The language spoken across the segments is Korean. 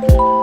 Bye.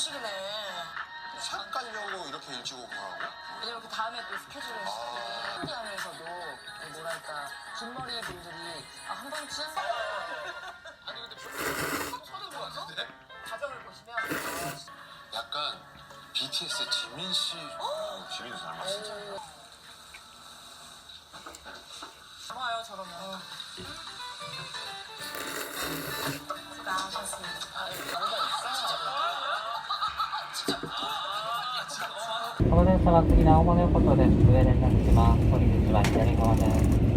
휴식이네. 샷 가려고 이렇게 일찍 오고 하고. 왜냐면 그 다음에 또 스케줄을 아. 시키기 하면서도 그 뭐랄까 긴 머리 분들이 아, 한 번쯤 아니 근데 쳐는 거 같은데? 가정을 보시면 약간 BTS의 지민 씨. 어? 지민도 닮았어 진짜. 좋아요 저러면 음. 수고하셨습니다. 아, 예. この電車は次、青森横丁です。上連絡します。降り口は左側です。